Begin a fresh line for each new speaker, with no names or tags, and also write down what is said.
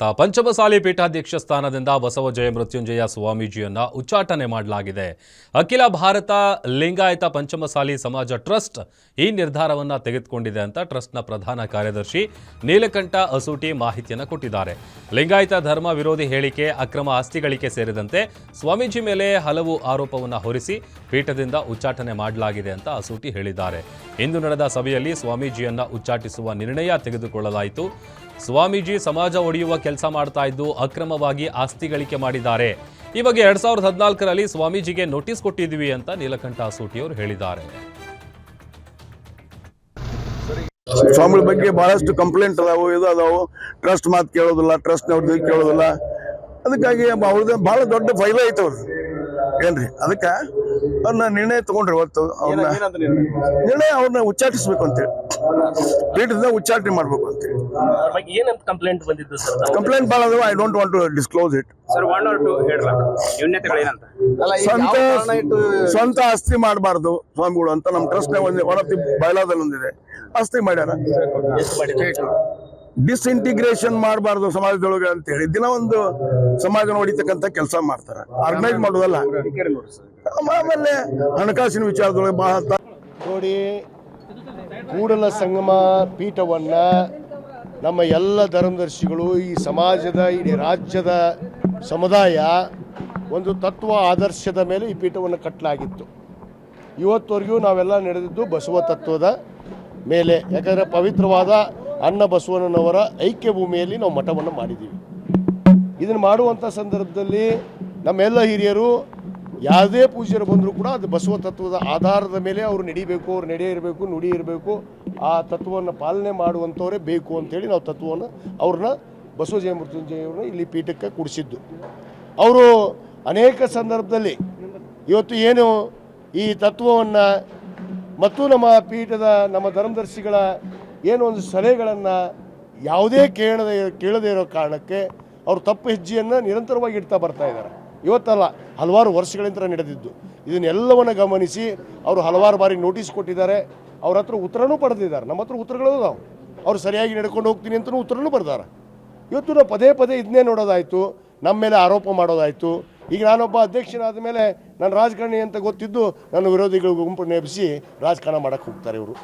ತ ಪಂಚಮಸಾಲಿ ಪೀಠಾಧ್ಯಕ್ಷ ಸ್ಥಾನದಿಂದ ಬಸವ ಜಯ ಮೃತ್ಯುಂಜಯ ಸ್ವಾಮೀಜಿಯನ್ನ ಉಚ್ಚಾಟನೆ ಮಾಡಲಾಗಿದೆ. ಅಖಿಲ ಭಾರತ ಲಿಂಗಾಯತ ಪಂಚಮಸಾಲಿ ಸಮಾಜ ಟ್ರಸ್ಟ್ ಈ ನಿರ್ಧಾರವನ್ನು ತೆಗೆದುಕೊಂಡಿದೆ ಅಂತ ಟ್ರಸ್ಟ್ನ ಪ್ರಧಾನ ಕಾರ್ಯದರ್ಶಿ ನೀಲಕಂಠ ಅಸೂಟಿ ಮಾಹಿತಿಯನ್ನು ಕೊಟ್ಟಿದ್ದಾರೆ. ಲಿಂಗಾಯತ ಧರ್ಮ ವಿರೋಧಿ ಹೇಳಿಕೆ, ಅಕ್ರಮ ಆಸ್ತಿ ಗಳಿಕೆ ಸೇರಿದಂತೆ ಸ್ವಾಮೀಜಿ ಮೇಲೆ ಹಲವು ಆರೋಪವನ್ನು ಹೊರಿಸಿ ಪೀಠದಿಂದ ಉಚ್ಚಾಟನೆ ಮಾಡಲಾಗಿದೆ ಅಂತ ಅಸೂಟಿ ಹೇಳಿದ್ದಾರೆ. ಇಂದು ನಡೆದ ಸಭೆಯಲ್ಲಿ ಸ್ವಾಮೀಜಿಯನ್ನ ಉಚ್ಚಾಟಿಸುವ ನಿರ್ಣಯ ತೆಗೆದುಕೊಳ್ಳಲಾಯಿತು. ಸ್ವಾಮೀಜಿ ಸಮಾಜ ಒಡೆಯುವ ಕೆಲಸ ಮಾಡ್ತಾ ಇದ್ದು ಅಕ್ರಮವಾಗಿ ಆಸ್ತಿ ಗಳಿಕೆ ಮಾಡಿದ್ದಾರೆ. ಈ ಬಗ್ಗೆ ಎರಡ್ ಸಾವಿರದ ಹದಿನಾಲ್ಕರಲ್ಲಿ ಸ್ವಾಮೀಜಿಗೆ ನೋಟಿಸ್ ಕೊಟ್ಟಿದ್ವಿ ಅಂತ ನೀಲಕಂಠ ಸೂಟಿ ಅವರು ಹೇಳಿದ್ದಾರೆ.
ಸ್ವಾಮಿಗಳ ಬಗ್ಗೆ ಬಹಳಷ್ಟು ಕಂಪ್ಲೇಂಟ್ ಅದಾವು, ಇದು ಅದಾವು. ಟ್ರಸ್ಟ್ ಮಾತು ಕೇಳೋದಿಲ್ಲ ಟ್ರಸ್ಟ್ನವ್ರದ್ದು ಕೇಳೋದಿಲ್ಲ. ಅದಕ್ಕಾಗಿ ಅವ್ರದ್ದು ಬಹಳ ದೊಡ್ಡ ಫೈಲ್ ಐತೆ ಅವ್ರದ್ದು ಏನ್ರಿ? ಅದಕ್ಕ ಅವ್ರನ್ನ ನಿರ್ಣಯ ತಗೊಂಡ್ರಿ ಇವತ್ತು ಅವ್ರನ್ನ ನಿರ್ಣಯ ಅವ್ರನ್ನ ಉಚ್ಚಾಟಿಸ್ಬೇಕು ಅಂತೇಳಿ ಪೀಠದಿಂದ ಉಚ್ಚಾಟನೆ ಮಾಡ್ಬೇಕು ಅಂತೇಳಿ
ಏನಂತ ಕಂಪ್ಲೇಂಟ್ ಬಂದಿದ್ದು ಸರ್
ಕಂಪ್ಲೇಂಟ್ ಭಾಳ ಅದಾವ I don't want to disclose it
sir one or two ಹೇಳ್ರ. ನ್ಯೂನ್ಯತೆಗಳೇನಂತ
ಸ್ವಂತ ಸ್ವಂತ ಆಸ್ತಿ ಮಾಡಬಾರ್ದು ಸ್ವಾಮಿಗಳು ಅಂತ ನಮ್ಮ ಟ್ರಸ್ಟ್ ಒಂದು ಹೊರತಿ ಬಯಲಾದಲ್ಲಿ ಒಂದಿದೆ. ಆಸ್ತಿ ಮಾಡ್ಯಾರ. ಡಿಸ್ಇಂಟಿಗ್ರೇಷನ್ ಮಾಡಬಾರ್ದು ಸಮಾಜದೊಳಗೆ ಅಂತ ಹೇಳಿ. ದಿನ ಒಂದು ಸಮಾಜನ ಹೊಡಿತಕ್ಕಂತ ಕೆಲಸ ಮಾಡ್ತಾರೆ. ಆರ್ಗನೈಸ್ ಮಾಡೋದಲ್ಲ. ಆಮೇಲೆ ಹಣಕಾಸಿನ ವಿಚಾರದೊಳಗೆ ಬಹಳ
ನೋಡಿ ಕೂಡಲ ಸಂಗಮ ಪೀಠವನ್ನು ನಮ್ಮ ಎಲ್ಲ ಧರ್ಮದರ್ಶಿಗಳು ಈ ಸಮಾಜದ ಇಡೀ ರಾಜ್ಯದ ಸಮುದಾಯ ಒಂದು ತತ್ವ ಆದರ್ಶದ ಮೇಲೆ ಈ ಪೀಠವನ್ನು ಕಟ್ಟಲಾಗಿತ್ತು. ಇವತ್ತವರೆಗೂ ನಾವೆಲ್ಲ ನಡೆದಿದ್ದು ಬಸವ ತತ್ವದ ಮೇಲೆ. ಯಾಕಂದರೆ ಪವಿತ್ರವಾದ ಅನ್ನ ಬಸವಣ್ಣನವರ ಐಕ್ಯ ಭೂಮಿಯಲ್ಲಿ ನಾವು ಮಠವನ್ನು ಮಾಡಿದ್ದೀವಿ. ಇದನ್ನು ಮಾಡುವಂಥ ಸಂದರ್ಭದಲ್ಲಿ ನಮ್ಮೆಲ್ಲ ಹಿರಿಯರು ಯಾವುದೇ ಪೂಜ್ಯರು ಬಂದರೂ ಕೂಡ ಅದು ಬಸವ ತತ್ವದ ಆಧಾರದ ಮೇಲೆ ಅವರು ನಡಿಬೇಕು, ಅವ್ರು ನಡೆಯ ಇರಬೇಕು, ನುಡಿ ಇರಬೇಕು, ಆ ತತ್ವವನ್ನು ಪಾಲನೆ ಮಾಡುವಂಥವರೇ ಬೇಕು ಅಂತೇಳಿ ನಾವು ತತ್ವವನ್ನು ಅವ್ರನ್ನ ಬಸವ ಜಯ ಮೃತ್ಯುಂಜಯವ್ರನ್ನ ಇಲ್ಲಿ ಪೀಠಕ್ಕೆ ಕುಡಿಸಿದ್ದು. ಅವರು ಅನೇಕ ಸಂದರ್ಭದಲ್ಲಿ ಇವತ್ತು ಏನು ಈ ತತ್ವವನ್ನು ಮತ್ತು ನಮ್ಮ ಪೀಠದ ನಮ್ಮ ಧರ್ಮದರ್ಶಿಗಳ ಏನು ಒಂದು ಸಲಹೆಗಳನ್ನು ಯಾವುದೇ ಕೇಳದೆ, ಕೇಳದೇ ಇರೋ ಕಾರಣಕ್ಕೆ ಅವರು ತಪ್ಪು ಹೆಜ್ಜೆಯನ್ನು ನಿರಂತರವಾಗಿ ಇಡ್ತಾ ಬರ್ತಾ ಇದ್ದಾರೆ. ಇವತ್ತಲ್ಲ ಹಲವಾರು ವರ್ಷಗಳಿಂದ ನಡೆದಿದ್ದು. ಇದನ್ನೆಲ್ಲವನ್ನು ಗಮನಿಸಿ ಅವರು ಹಲವಾರು ಬಾರಿ ನೋಟಿಸ್ ಕೊಟ್ಟಿದ್ದಾರೆ. ಅವ್ರ ಹತ್ರ ಉತ್ತರನೂ ಪಡೆದಿದ್ದಾರೆ. ನಮ್ಮ ಹತ್ರ ಉತ್ತರಗಳು ನಾವು ಅವ್ರು ಸರಿಯಾಗಿ ನಡ್ಕೊಂಡು ಹೋಗ್ತೀನಿ ಅಂತಲೂ ಉತ್ತರನೂ ಬರ್ದಾರೆ ಇವತ್ತು ನಾವು ಪದೇ ಪದೇ ಇದನ್ನೇ ನೋಡೋದಾಯಿತು. ನಮ್ಮ ಮೇಲೆ ಆರೋಪ ಮಾಡೋದಾಯಿತು. ಈಗ ನಾನೊಬ್ಬ ಅಧ್ಯಕ್ಷನಾದ ಮೇಲೆ ನಾನು ರಾಜಕಾರಣಿ ಅಂತ ಗೊತ್ತಿದ್ದು ನನ್ನ ವಿರೋಧಿಗಳು ಗುಂಪು ನೆಪಿಸಿ ರಾಜಕಾರಣ ಮಾಡೋಕ್ಕೆ ಹೋಗ್ತಾರೆ ಇವರು.